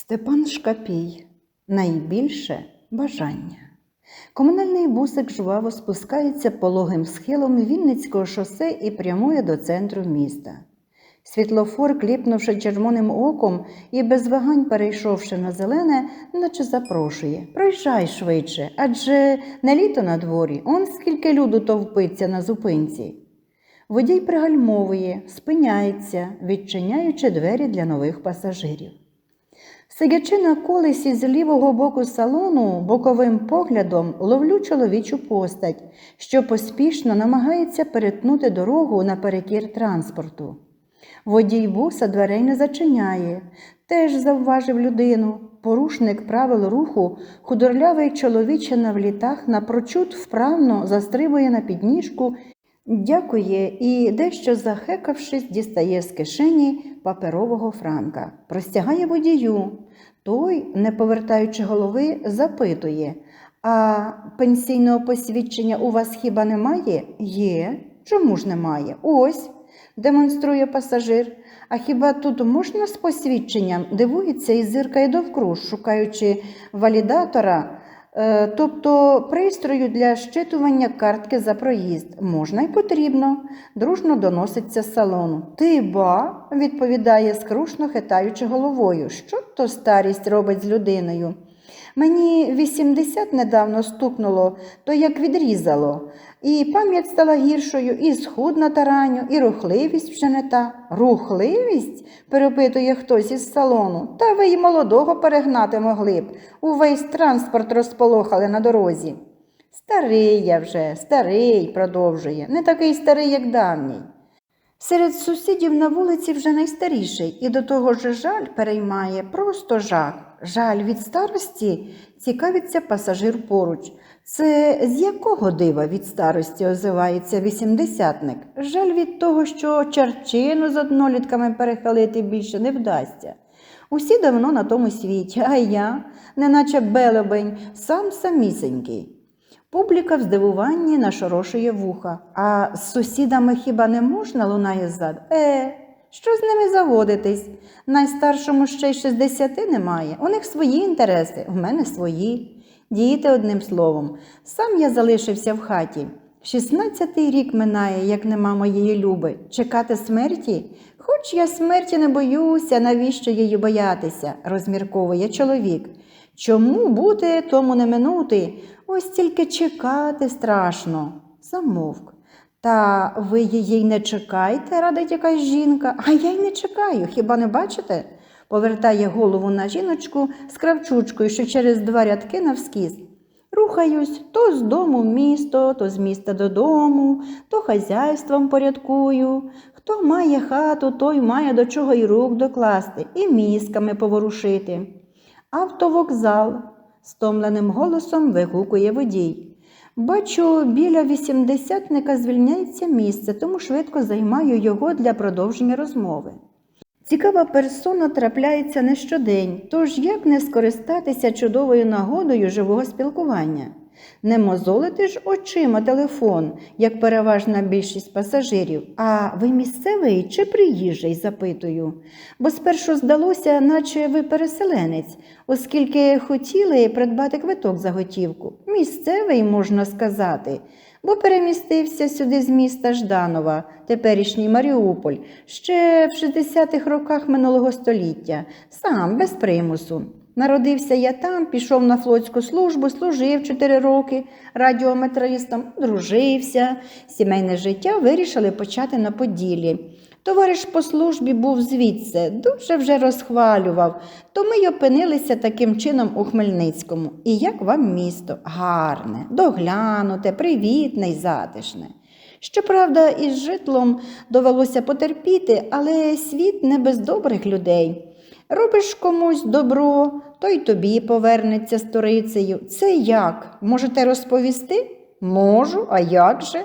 Степан Шкапій найбільше бажання. Комунальний бусик жваво спускається пологим схилом Вінницького шосе і прямує до центру міста. Світлофор, кліпнувши червоним оком і без вагань перейшовши на зелене, наче запрошує Проїжджай швидше, адже не літо на дворі, он скільки люду товпиться на зупинці. Водій пригальмовує, спиняється, відчиняючи двері для нових пасажирів. Сидячи на колесі з лівого боку салону, боковим поглядом ловлю чоловічу постать, що поспішно намагається перетнути дорогу наперекір транспорту. Водій буса дверей не зачиняє, теж завважив людину. Порушник правил руху, худорлявий чоловіче на влітах напрочуд вправно застрибує на підніжку, дякує і, дещо захекавшись, дістає з кишені паперового франка, простягає водію. Той, не повертаючи голови, запитує А пенсійного посвідчення у вас хіба немає? Є. Чому ж немає? Ось, демонструє пасажир. А хіба тут можна з посвідченням? Дивується і зиркає довкруж, шукаючи валідатора, тобто пристрою для щитування картки за проїзд. Можна й потрібно. Дружно доноситься з салону. Ти ба, відповідає скрушно хитаючи головою. Що то старість робить з людиною? Мені 80 недавно стукнуло, то як відрізало. І пам'ять стала гіршою, і схуд на тараню, і рухливість вже не та. Рухливість? перепитує хтось із салону. Та ви й молодого перегнати могли б. Увесь транспорт розполохали на дорозі. Старий я вже, старий, продовжує, не такий старий, як давній. Серед сусідів на вулиці вже найстаріший, і до того ж жаль переймає, просто жах. Жаль від старості цікавиться пасажир поруч. Це з якого дива від старості озивається вісімдесятник? Жаль від того, що чарчину з однолітками перехилити більше не вдасться. Усі давно на тому світі, а я, неначе белобень, сам самісенький. Публіка в здивуванні нашорошує вуха. А з сусідами хіба не можна лунає ззад? Е, що з ними заводитись? Найстаршому ще й 60 немає. У них свої інтереси, у мене свої. Діти одним словом. Сам я залишився в хаті. 16-й рік минає, як нема моєї люби. Чекати смерті? Хоч я смерті не боюся, навіщо її боятися, розмірковує чоловік. Чому бути, тому не минути? Ось тільки чекати страшно. Замовк. Та ви її й не чекайте, радить якась жінка. А я й не чекаю, хіба не бачите? повертає голову на жіночку з кравчучкою, що через два рядки навскіз. Рухаюсь то з дому в місто, то з міста додому, то хазяйством порядкую. Хто має хату, той має до чого й рук докласти, і мізками поворушити. Автовокзал, стомленим голосом вигукує водій. Бачу, біля вісімдесятника звільняється місце, тому швидко займаю його для продовження розмови. Цікава персона трапляється не щодень, тож як не скористатися чудовою нагодою живого спілкування? Не мозолити ж очима телефон, як переважна більшість пасажирів. А ви місцевий чи приїжджий? запитую. Бо спершу здалося, наче ви переселенець, оскільки хотіли придбати квиток за готівку. Місцевий, можна сказати, бо перемістився сюди з міста Жданова, теперішній Маріуполь, ще в 60-х роках минулого століття, сам без примусу. Народився я там, пішов на флотську службу, служив 4 роки радіометристом, дружився. Сімейне життя вирішили почати на Поділлі. Товариш по службі був звідси, дуже вже розхвалював, то ми й опинилися таким чином у Хмельницькому. І як вам місто? Гарне, доглянуте, привітне й затишне. Щоправда, із житлом довелося потерпіти, але світ не без добрих людей. Робиш комусь добро, то й тобі повернеться сторицею. Це як? Можете розповісти? Можу, а як же?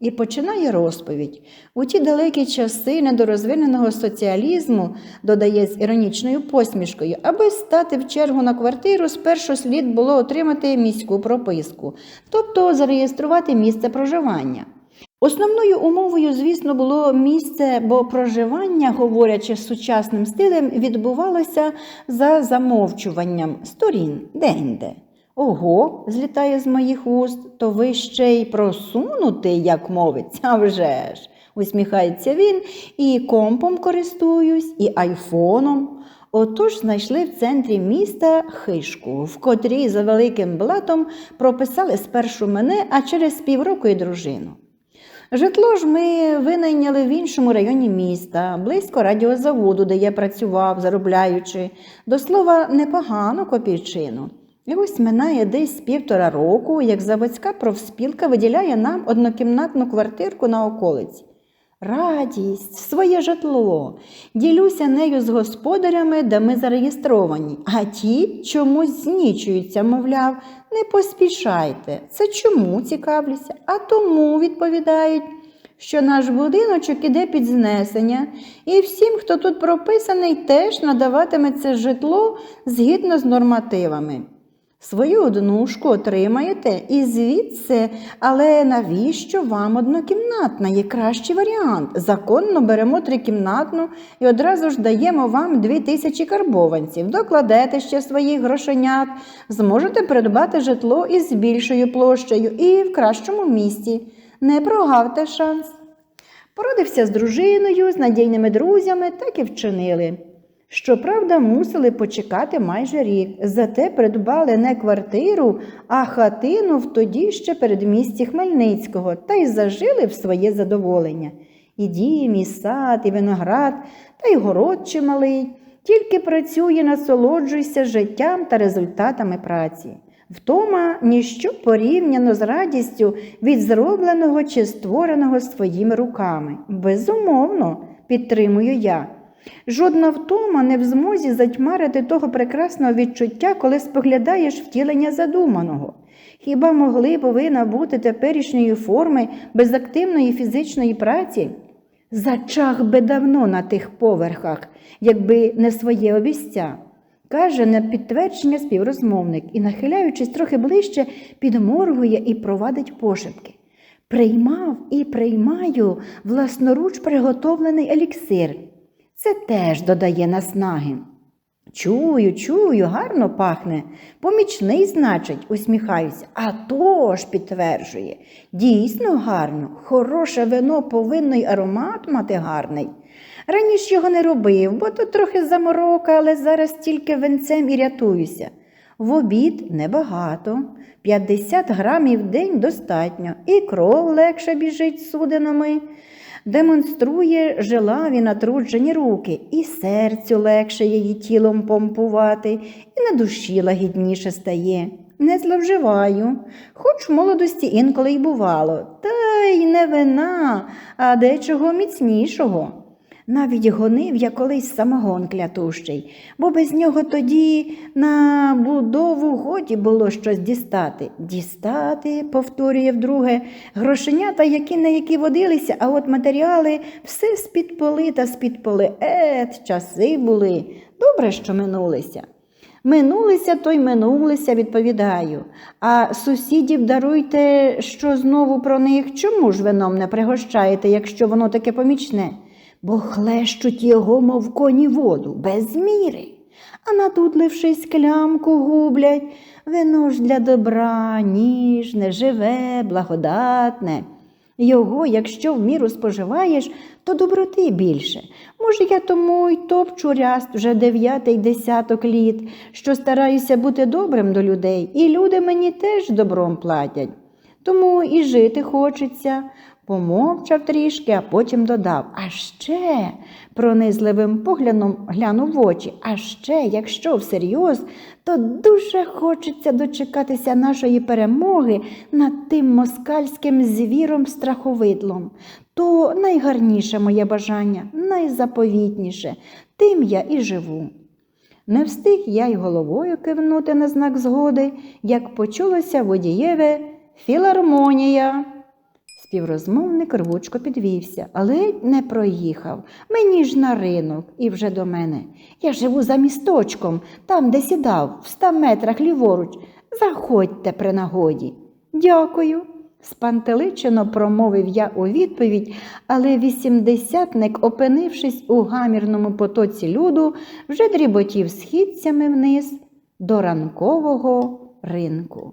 І починає розповідь. У ті далекі часи недорозвиненого соціалізму, додає з іронічною посмішкою, аби стати в чергу на квартиру, спершу слід було отримати міську прописку, тобто зареєструвати місце проживання. Основною умовою, звісно, було місце, бо проживання, говорячи сучасним стилем, відбувалося за замовчуванням сторін де-інде. Ого, злітає з моїх уст, то ви ще й просунутий, як мовиться, вже ж. Усміхається він, і компом користуюсь, і айфоном. Отож знайшли в центрі міста хишку, в котрій за великим блатом прописали спершу мене, а через півроку і дружину. Житло ж ми винайняли в іншому районі міста, близько радіозаводу, де я працював, заробляючи, до слова, непогану копійчину. І ось минає десь півтора року, як заводська профспілка виділяє нам однокімнатну квартирку на околиці. Радість, своє житло. Ділюся нею з господарями, де ми зареєстровані, а ті чомусь знічуються, мовляв, не поспішайте. Це чому цікавлюся? А тому відповідають, що наш будиночок іде під знесення, і всім, хто тут прописаний, теж надаватиметься житло згідно з нормативами. Свою однушку отримаєте і звідси, але навіщо вам однокімнатна? Є кращий варіант. Законно беремо трикімнатну і одразу ж даємо вам дві тисячі карбованців. Докладете ще своїх грошенят, зможете придбати житло із більшою площею і в кращому місті. Не прогавте шанс. Порадився з дружиною, з надійними друзями, так і вчинили. Щоправда, мусили почекати майже рік, зате придбали не квартиру, а хатину в тоді ще передмісті Хмельницького та й зажили в своє задоволення. І дім, і сад, і виноград, та й город чималий. Тільки працює, насолоджуйся життям та результатами праці. Втома ніщо порівняно з радістю від зробленого чи створеного своїми руками. Безумовно, підтримую я. Жодна втома не в змозі затьмарити того прекрасного відчуття, коли споглядаєш втілення задуманого. Хіба могли б ви набути теперішньої форми без активної фізичної праці? Зачах би давно на тих поверхах, якби не своє обіця. Каже на підтвердження співрозмовник і, нахиляючись трохи ближче, підморгує і провадить пошепки. Приймав і приймаю власноруч приготовлений еліксир. Це теж додає наснаги. Чую, чую, гарно пахне. Помічний, значить, усміхаюся. А то ж підтверджує. Дійсно гарно, хороше вино повинно й аромат мати гарний. Раніше його не робив, бо то трохи заморока, але зараз тільки венцем і рятуюся. В обід небагато, 50 грамів в день достатньо, і кров легше біжить судинами демонструє жилаві натруджені руки, і серцю легше її тілом помпувати, і на душі лагідніше стає. Не зловживаю, хоч в молодості інколи й бувало, та й не вина, а дечого міцнішого. Навіть гонив я колись самогон клятущий, бо без нього тоді на будову годі було щось дістати. Дістати, повторює вдруге, грошенята, які на які водилися, а от матеріали все з-під поли та з-під поли. Ет, часи були. Добре, що минулися. Минулися, то й минулися, відповідаю. А сусідів даруйте, що знову про них. Чому ж вином не пригощаєте, якщо воно таке помічне? Бо хлещуть його, мов коні воду, без міри, а надудлившись клямку гублять, вино ж для добра, ніжне, живе, благодатне. Його, якщо в міру споживаєш, то доброти більше. Може, я тому й топчу ряст вже дев'ятий десяток літ, що стараюся бути добрим до людей, і люди мені теж добром платять. Тому і жити хочеться, Помовчав трішки, а потім додав А ще, пронизливим поглядом глянув в очі, а ще, якщо всерйоз, то дуже хочеться дочекатися нашої перемоги над тим москальським звіром страховидлом. То найгарніше моє бажання, найзаповітніше, тим я і живу. Не встиг я й головою кивнути на знак згоди, як почулося водієве філармонія. Співрозмовник рвучко підвівся, але не проїхав. Мені ж на ринок і вже до мене. Я живу за місточком, там, де сідав, в ста метрах ліворуч. Заходьте при нагоді. Дякую. Спантеличено промовив я у відповідь, але вісімдесятник, опинившись у гамірному потоці люду, вже дріботів східцями вниз до ранкового ринку.